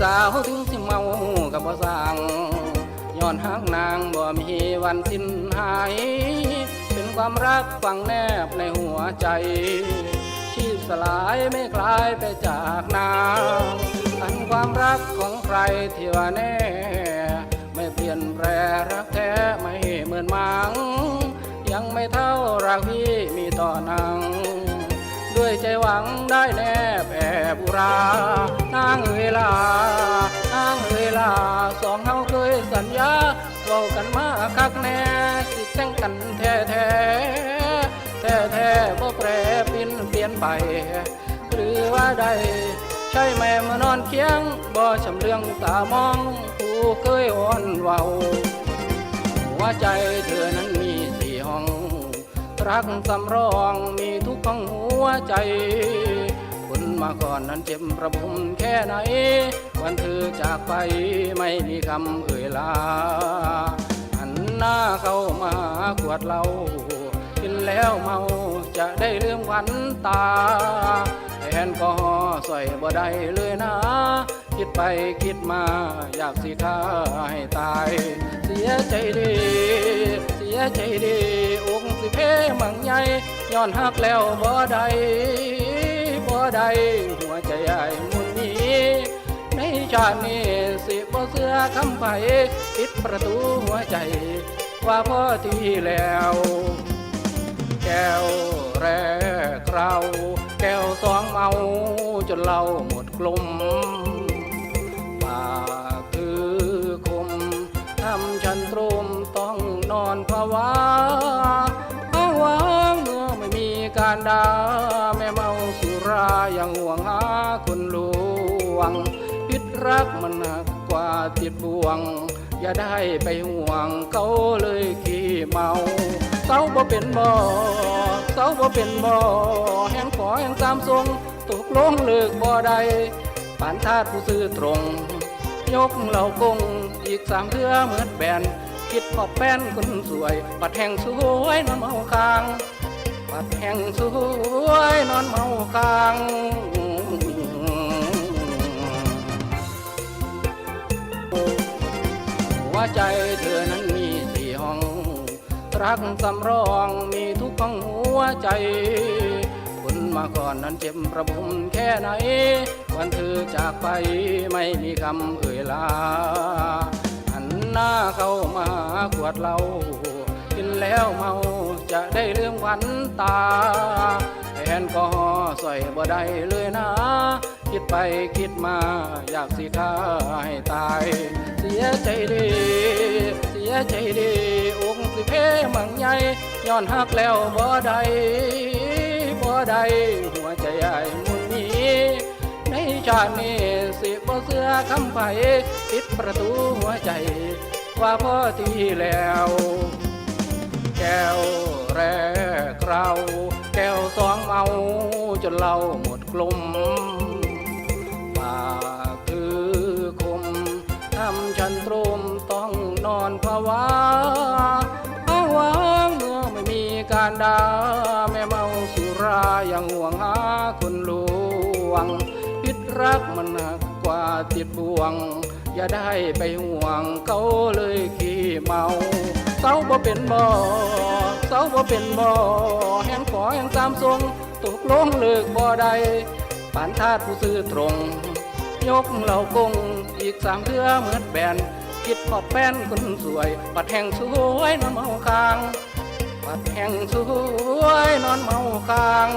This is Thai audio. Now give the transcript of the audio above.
สาวถึงสิเมากับบ่สั่งย้อนหักนางบ่มีวันสิ้นหาย เป็นความรักฝังแนบในหัวใจ ชีพสลายไม่คลายไปจากนางอันความรักของใครที่ว่าแน่ ไม่เปลี่ยนแปรรักแท้ไม่เหมือนมัง ยังไม่เท่ารักพี่มีต่อนางด้วยใจหวังได้แนบแอบบุราา ลานางเวลาสองเฮาเคยสัญญาเว้ากันมาคักแน่สิแต่งกันแท้แท้แท้แท้บ่แปรเปลี่ยนเปลี่ยนไป หรือว่าใดใช่แม่มานอนเคียงบ่ชำเลืองตามองผู้เคยอ่อนเว้าหัวใจเธอนั้นมีสี่ห้อง รักสำรองมีทุกห้องหัวใจ ก่อนนั้นเจ็บประบุมแค่ไหน วันเธอจากไปไม่มีคำเอ่ยลาหันหน้าเข้ามากวดเรากินแล้วเมาจะได้ลืมวันตาแอนก็สอยบ่ได้เลยนะ คิดไปคิดมาอยากสิฆ่าให้ตาย เสียใจดีเสียใจดีอกสิเพมังใหญ่ย้อนหักแล้วบ่ได้ บ่ได้หัวใจใหญ่มุนนี้ ในชาตินี้สิบ่เสื้อคำไปปิดประตูหัวใจ ว่าพอที่แล้ว แก้วแรกเราแก้วสองเมาจนเราหมดกลมปากคือคมทำฉันตรมต้องนอนภาวะอ้างว้างเมื่อไม่มีการดา ยังห่วงหาคนลวง พิษรักมันหนักกว่าติดบ่วง อย่าได้ไปห่วงเขาเลยขี้เมาเศร้าบ่เป็นบ่เศร้าบ่เป็นบ่แห่งขอแห่งตามทรงตกลงเลิกบ่ได้ปานทาดผู้ซื่อตรง ยกเหล่ากงอีกสามเทือเหมือนแบนคิดพอแป้นคนสวยปัดแห่งสวยนอนเมาคาง ปัดแห่งสวยนอนเมาคางหัวใจเธอนั้นมีสี่ห้อง รักสำรองมีทุกห้องหัวใจคุณมาก่อนนั้นเจ็บประบุมแค่ไหน วันเธอจากไปไม่มีคำเอ่ยลาหันหน้าเข้ามากวดเรากินแล้วเมา จะได้ลืมวันตาแทนก็สอยบ่ได้เลยนะ คิดไปคิดมาอยากสิฆ่าให้ตาย เสียใจดี เสียใจดีอกสิเพมังใหญ่ย้อนหักแล้วบ่ได้บ่ได้หัวใจใหญ่มุนนี้ ในชาตินี้สิบ่เสื้อคำไผปิดประตูหัวใจ ว่าพ่อที่แล้ว แก้ว แรกเราแก้วสองเมาจนเราหมดกลมปากคือคมทำฉันตรมต้องนอนภาวะอ้าว้างเมื่อไม่มีการด่าแม่เมาสุรายังห่วงหาคนลวง พิษรักมันหนักกว่าติดบ่วง อย่าได้ไปห่วงเขาเลยขี้เมาเศร้าบ่เป็นบ่ เสาบ่เป็นบ่อแห่งขอแห่งตามทรงตกลงเลิกบ่ใดปานทาดผู้ซื่อตรง ยกเหล่ากงอีกสามเทือเหมือนแบนคิดพอแป้นคนสวย ปัดแห่งสวยนอนเมาคาง ปัดแห่งสวยนอนเมาคาง